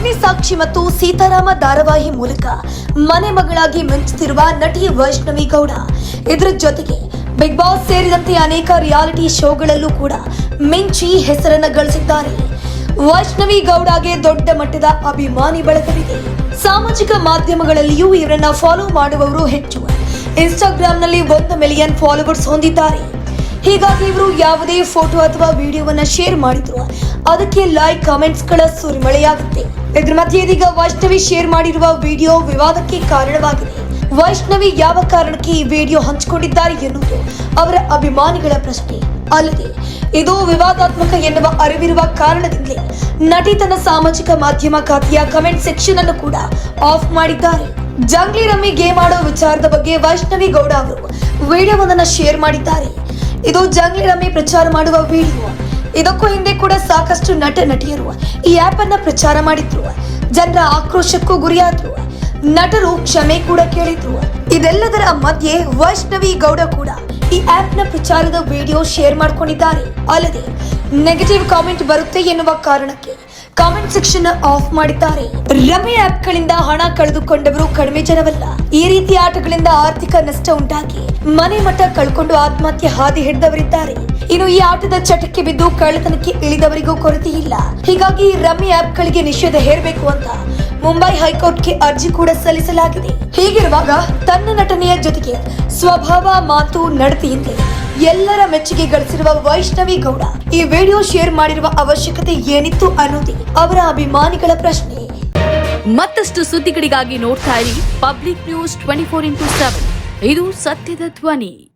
ಅಗ್ನಿಸಾಕ್ಷಿ ಮತ್ತು ಸೀತಾರಾಮ ಧಾರಾವಾಹಿ ಮೂಲಕ ಮನೆ ಮಗಳಾಗಿ ಮಿಂಚುತ್ತಿರುವ ನಟಿ ವೈಷ್ಣವಿ ಗೌಡ. ಇದರ ಜೊತೆಗೆ ಬಿಗ್ ಬಾಸ್ ಸೇರಿದಂತೆ ಅನೇಕ ರಿಯಾಲಿಟಿ ಶೋಗಳಲ್ಲೂ ಕೂಡ ಮಿಂಚಿ ಹೆಸರನ್ನ ಗಳಿಸಿದ್ದಾರೆ. ವೈಷ್ಣವಿ ಗೌಡಗೆ ದೊಡ್ಡ ಮಟ್ಟದ ಅಭಿಮಾನಿ ಬಳಗವಿದೆ. ಸಾಮಾಜಿಕ ಮಾಧ್ಯಮಗಳಲ್ಲಿಯೂ ಇವರನ್ನ ಫಾಲೋ ಮಾಡುವವರು ಹೆಚ್ಚು ಇನ್ಸ್ಟಾಗ್ರಾಂನಲ್ಲಿ ಒಂದು ಮಿಲಿಯನ್ ಫಾಲೋವರ್ಸ್ ಹೊಂದಿದ್ದಾರೆ. ಹೀಗಾಗಿ ಇವರು ಯಾವುದೇ ಫೋಟೋ ಅಥವಾ ವಿಡಿಯೋವನ್ನ ಶೇರ್ ಮಾಡಿದ್ರು, ಅದಕ್ಕೆ ಲೈಕ್ ಕಾಮೆಂಟ್ಸ್ಗಳ ಸುರಿಮಳೆಯಾಗುತ್ತೆ. ಇದ್ರ ಮಧ್ಯೆ ಇದೀಗ ವೈಷ್ಣವಿ ಶೇರ್ ಮಾಡಿರುವ ವಿಡಿಯೋ ವಿವಾದಕ್ಕೆ ಕಾರಣವಾಗಿದೆ. ವೈಷ್ಣವಿ ಯಾವ ಕಾರಣಕ್ಕೆ ಈ ವಿಡಿಯೋ ಹಂಚಿಕೊಂಡಿದ್ದಾರೆ ಎನ್ನುವುದು ಅವರ ಅಭಿಮಾನಿಗಳ ಪ್ರಶ್ನೆ. ಅಲ್ಲದೆ, ಇದು ವಿವಾದಾತ್ಮಕ ಎನ್ನುವ ಅರಿವಿರುವ ಕಾರಣದಿಂದಲೇ ನಟಿ ತನ್ನ ಸಾಮಾಜಿಕ ಮಾಧ್ಯಮ ಖಾತೆಯ ಕಮೆಂಟ್ ಸೆಕ್ಷನ್ ಅನ್ನು ಕೂಡ ಆಫ್ ಮಾಡಿದ್ದಾರೆ. ಜಂಗ್ಲಿ ರಮ್ಮಿ ಗೇಮ್ ಆಡೋ ವಿಚಾರದ ಬಗ್ಗೆ ವೈಷ್ಣವಿ ಗೌಡ ಅವರು ವಿಡಿಯೋವೊಂದನ್ನು ಶೇರ್ ಮಾಡಿದ್ದಾರೆ. ಇದು ಜಂಗ್ಲಿ ರಮ್ಮಿ ಪ್ರಚಾರ ಮಾಡುವ ವಿಡಿಯೋ. ಇದಕ್ಕೂ ಹಿಂದೆ ಕೂಡ ಸಾಕಷ್ಟು ನಟ ನಟಿಯರು ಈ ಆಪ್ ಅನ್ನ ಪ್ರಚಾರ ಮಾಡಿದ್ರು. ಜನರ ಆಕ್ರೋಶಕ್ಕೂ ಗುರಿಯಾದ್ರು. ನಟರು ಕ್ಷಮೆ ಕೂಡ ಕೇಳಿದ್ರು. ಇದೆಲ್ಲದರ ಮಧ್ಯೆ ವೈಷ್ಣವಿ ಗೌಡ ಕೂಡ ಈ ಆಪ್ನ ಪ್ರಚಾರದ ವಿಡಿಯೋ ಶೇರ್ ಮಾಡ್ಕೊಂಡಿದ್ದಾರೆ. ಅಲ್ಲದೆ ನೆಗೆಟಿವ್ ಕಾಮೆಂಟ್ ಬರುತ್ತೆ ಎನ್ನುವ ಕಾರಣಕ್ಕೆ ಕಾಮೆಂಟ್ ಸೆಕ್ಷನ್ ಆಫ್ ಮಾಡಿದ್ದಾರೆ. ರಮಿ ಆಪ್ ಗಳಿಂದ ಹಣ ಕಳೆದುಕೊಂಡವರು ಕಡಿಮೆ ಜನವಲ್ಲ. ಈ ರೀತಿ ಆಟಗಳಿಂದ ಆರ್ಥಿಕ ನಷ್ಟ ಉಂಟಾಗಿ ಮನೆ ಮಠ ಕಳ್ಕೊಂಡು ಆತ್ಮಹತ್ಯೆ ಹಾದಿ ಹಿಡಿದವರಿದ್ದಾರೆ. ಇನ್ನು ಈ ಆಟದ ಚಟಕ್ಕೆ ಬಿದ್ದು ಕಳ್ಳತನಕ್ಕೆ ಇಳಿದವರಿಗೂ ಕೊರತೆ ಇಲ್ಲ. ಹೀಗಾಗಿ ರಮ್ಮಿ ಆಪ್ ಗಳಿಗೆ ನಿಷೇಧ ಹೇರಬೇಕು ಅಂತ ಮುಂಬೈ ಹೈಕೋರ್ಟ್ಗೆ ಅರ್ಜಿ ಕೂಡ ಸಲ್ಲಿಸಲಾಗಿದೆ. ಹೀಗಿರುವಾಗ ತನ್ನ ನಟನೆಯ ಜೊತೆಗೆ ಸ್ವಭಾವ, ಮಾತು ನಡತೆಯಿಂದ ಎಲ್ಲರ ಮೆಚ್ಚುಗೆ ಗಳಿಸಿರುವ ವೈಷ್ಣವಿ ಗೌಡ ಈ ವಿಡಿಯೋ ಶೇರ್ ಮಾಡಿರುವ ಅವಶ್ಯಕತೆ ಏನಿತ್ತು ಅನ್ನೋದೇ ಅವರ ಅಭಿಮಾನಿಗಳ ಪ್ರಶ್ನೆ. ಮತ್ತಷ್ಟು ಸುದ್ದಿಗಳಿಗಾಗಿ ನೋಡ್ತಾ ಇರಿ public news twenty four into seven. ಇದು ಸತ್ಯದ ಧ್ವನಿ.